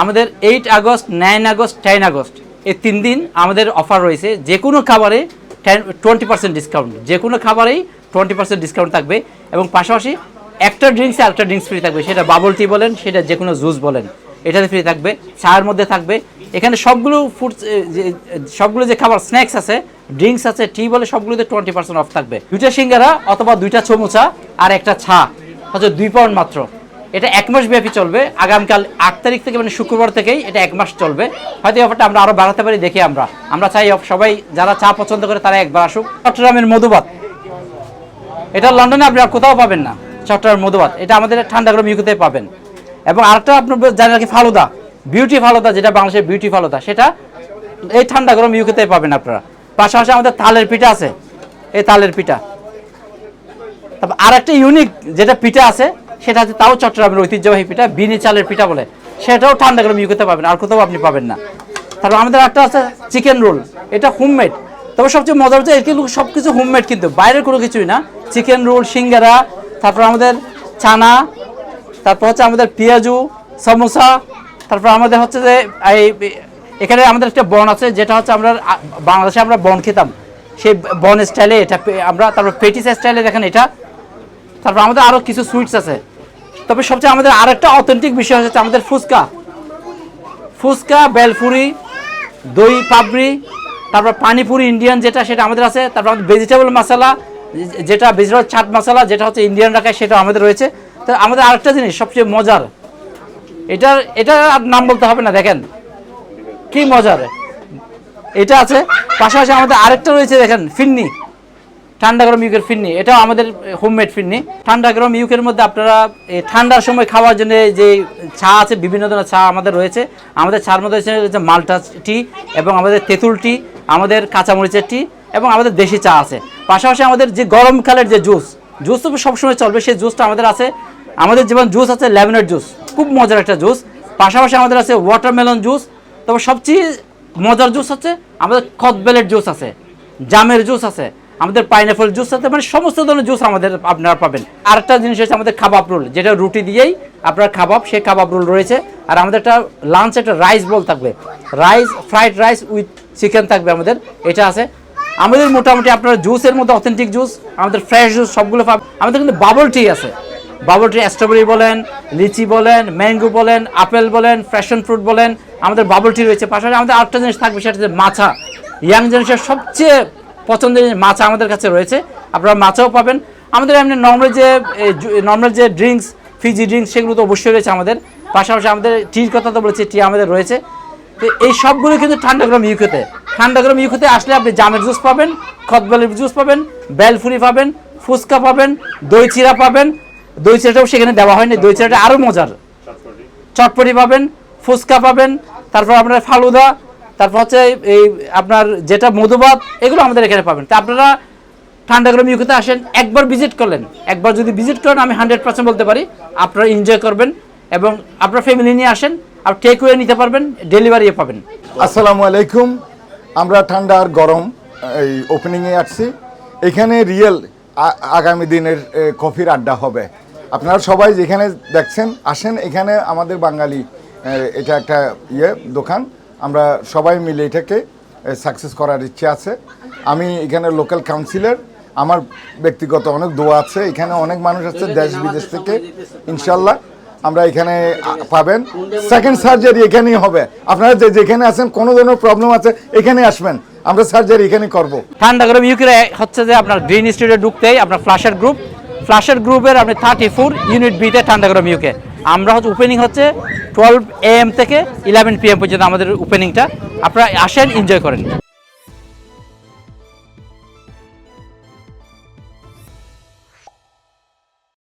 আমাদের eight August nine August ten August. এই তিন দিন আমাদের অফার রয়েছে। যে কোনো খাবারে টোয়েন্টি পার্সেন্ট ডিসকাউন্ট যে কোনো খাবারেই টোয়েন্টি পার্সেন্ট ডিসকাউন্ট থাকবে এবং পাশাপাশি একটা ড্রিঙ্কসে আরেকটা ড্রিঙ্কস ফ্রি থাকবে। সেটা বাবল টি বলেন, সেটা যে কোনো জুস বলেন। এটাতে ফ্রি থাকবে, চায়ের মধ্যে থাকবে। এখানে সবগুলো ফুড সবগুলো যে খাবার স্ন্যাক্স আছে ড্রিঙ্কস আছে টি বলে সবগুলোতে টোয়েন্টি পার্সেন্ট অফ থাকবে। দুইটা সিঙ্গারা অথবা দুইটা চমুচা আর একটা ছা হচ্ছে দুই পাউন্ড মাত্র। এটা এক মাস ব্যাপী চলবে। আগামীকাল আট তারিখ থেকে মানে শুক্রবার থেকেই এটা এক মাস চলবে। হয়তো এই অফারটা আমরা আরও বাড়াতে পারি, দেখি আমরা। আমরা চাই সবাই যারা চা পছন্দ করে তারা একবার আসুক। চট্টগ্রামের মধুবাত এটা লন্ডনে আপনি আর কোথাও পাবেন না চট্টগ্রাম মধুবাত এটা আমাদের ঠান্ডাগ্রাম ইউকেতে পাবেন। এবং আরেকটা আপনার জানেন নাকি ফালুদা। বিউটি ফালুদা, যেটা বাংলাদেশের বিউটি ফালুদা, সেটা এই ঠান্ডা গরম ইউকেতে পাবেন আপনারা। পাশাপাশি আমাদের তালের পিঠা আছে। এই তালের পিঠা। তারপর আর একটা ইউনিক যেটা পিঠা আছে সেটা হচ্ছে তাও চট্টগ্রামের ঐতিহ্যবাহী পিঠা, বিনি চালের পিঠা বলে। সেটাও ঠান্ডা গরম ইউকেতে পাবেন, আর কোথাও আপনি পাবেন না। তারপর আমাদের একটা আছে চিকেন রোল এটা হোমমেড তবে সবচেয়ে মজার হচ্ছে এর কিন্তু সব কিছু হোমমেড কিন্তু, বাইরের কোনো কিছুই না। চিকেন রোল সিঙ্গারা, তারপর আমাদের চানা তারপর হচ্ছে আমাদের পেঁয়াজু, সমোসা, তারপর আমাদের হচ্ছে যে, এই, এখানে আমাদের একটা বন আছে, যেটা হচ্ছে আমরা বাংলাদেশে আমরা বন খেতাম। সেই বন স্টাইলে এটা আমরা, তারপর পেটিস স্টাইলে দেখেন এটা। তারপর আমাদের আরও কিছু সুইটস আছে। তবে সবচেয়ে আমাদের আরেকটা অথেন্টিক বিষয় হচ্ছে আমাদের ফুচকা। ফুচকা, বেলপুরি, দই, পাপড়ি, তারপর পানিপুরি ইন্ডিয়ান যেটা সেটা আমাদের আছে, তারপর আমাদের ভেজিটেবল মশলা যেটা ভেজিটেবল চাট মশলা যেটা হচ্ছে ইন্ডিয়ান রাখায় সেটা আমাদের রয়েছে। তো আমাদের আরেকটা জিনিস, সবচেয়ে মজার, এটার এটা আর নাম বলতে হবে না, দেখেন। কি মজার। এটা আছে, পাশাপাশি আমাদের আরেকটা রয়েছে, দেখেন, ফিন্নি। ঠান্ডা গরম ইউকের ফিরনি, এটাও আমাদের হোমমেড ফিন্নি ঠান্ডা গরম ইউকের মধ্যে আপনারা এই ঠান্ডার সময় খাওয়ার জন্য যে চা আছে, বিভিন্ন ধরনের চা আমাদের রয়েছে। আমাদের চার মধ্যে রয়েছে মাল্টা টি এবং আমাদের তেঁতুল টি, আমাদের কাঁচামরিচের টি এবং আমাদের দেশি চা আছে। পাশাপাশি আমাদের যে গরমকালের যে জুস জুস তো সবসময় চলবে, সেই জুসটা আমাদের আছে। আমাদের যেমন জুস আছে লেমনের জুস, খুব মজার একটা জুস। পাশাপাশি আমাদের আছে ওয়াটারমেলন জুস। তবে সবচেয়ে মজার জুস হচ্ছে আমাদের কদবেলের জুস আছে, জামের জুস আছে। আমাদের পাইনাপল জুস আছে মানে সমস্ত ধরনের জুস আমাদের আপনারা পাবেন। আরেকটা জিনিস হচ্ছে আমাদের কাবাব রোল যেটা রুটি দিয়েই আপনার কাবাব সেই কাবাব রোল রয়েছে। আর আমাদের একটা লাঞ্চ একটা রাইস বল থাকবে। Rice fried rice with chicken থাকবে আমাদের, এটা আছে। আমাদের মোটামুটি আপনার জুসের মধ্যে অথেন্টিক জুস আমাদের ফ্রেশ জুস সবগুলো পাবেন। আমাদের কিন্তু বাবল টি আছে। বাবল ট্রি স্ট্রবেরি বলেন, লিচি বলেন ম্যাঙ্গো বলেন আপেল বলেন ফ্যাশন ফ্রুট বলেন, আমাদের বাবল ট্রি রয়েছে। পাশাপাশি আমাদের আরেকটা জিনিস থাকবে, সেটা হচ্ছে মাছা ইয়াং জেনারেশনের সবচেয়ে পছন্দের মাছা আমাদের কাছে রয়েছে। আপনারা মাছাও পাবেন। আমাদের এমনি নর্মাল যে নর্মাল যে ড্রিঙ্কস ফিজি ড্রিঙ্কস সেগুলো তো অবশ্যই রয়েছে আমাদের। পাশাপাশি আমাদের টির কথা তো বলেছি টি আমাদের রয়েছে। তো এই সবগুলো কিন্তু ঠান্ডা গরম ইউকেতে ঠান্ডা গরম ইউকেতে আসলে আপনি জামের জুস পাবেন খতবেলের জুস পাবেন বেলফুরি পাবেন ফুচকা পাবেন দই চিরা পাবেন। দই চিরাটাও সেখানে দেওয়া হয়নি। দই চিরাটা আরও মজার। চটপটি পাবেন ফুচকা পাবেন তারপর আপনার ফালুদা তারপর হচ্ছে এই আপনার যেটা মধুবাত এগুলো আমাদের এখানে পাবেন। তা আপনারা ঠান্ডা গরম ইউকেতে আসেন, একবার ভিজিট করলেন। একবার যদি ভিজিট করেন, আমি হান্ড্রেড পার্সেন্ট বলতে পারি, আপনারা এনজয় করবেন এবং আপনার ফ্যামিলি নিয়ে আসেন, আর টেক ওয়ে নিতে পারবেন ডেলিভারিও পাবেন। আসসালামু আলাইকুম। আমরা ঠান্ডা আর গরম, এই ওপেনিংয়ে আসছি। এখানে রিয়েল আগামী দিনের কফির আড্ডা হবে। আপনারা সবাই যেখানে দেখছেন, আসেন। এখানে আমাদের বাঙালি এটা একটা ইয়ে দোকান। আমরা সবাই মিলে এটাকে সাকসেস করার ইচ্ছে আছে। আমি এখানে লোকাল কাউন্সিলর আমার ব্যক্তিগত অনেক দোয়া আছে। এখানে অনেক মানুষ আছে দেশ বিদেশ থেকে ইনশাল্লাহ আমরা এখানে পাবেন। সেকেন্ড সার্জারি এখানেই হবে। আপনারা যে যেখানে আছেন, কোনো ধরনের প্রবলেম আছে, এখানে আসবেন। আমরা সার্জারি এখানে করব। ঠান্ডা গরম ইউকে হচ্ছে যে আপনার গ্রিন স্ট্রিটে ঢুকতেই আপনার ফ্লাশের গ্রুপ ফ্লাশের গ্রুপের আপনি থার্টি ফোর ইউনিট বিতে ঠান্ডা গরম ইউকে আমরা হচ্ছে ওপেনিং হচ্ছে টুয়েলভ এ এম থেকে ইলেভেন পি এম পর্যন্ত আমাদের ওপেনিংটা আপনারা আসেন এনজয় করেন।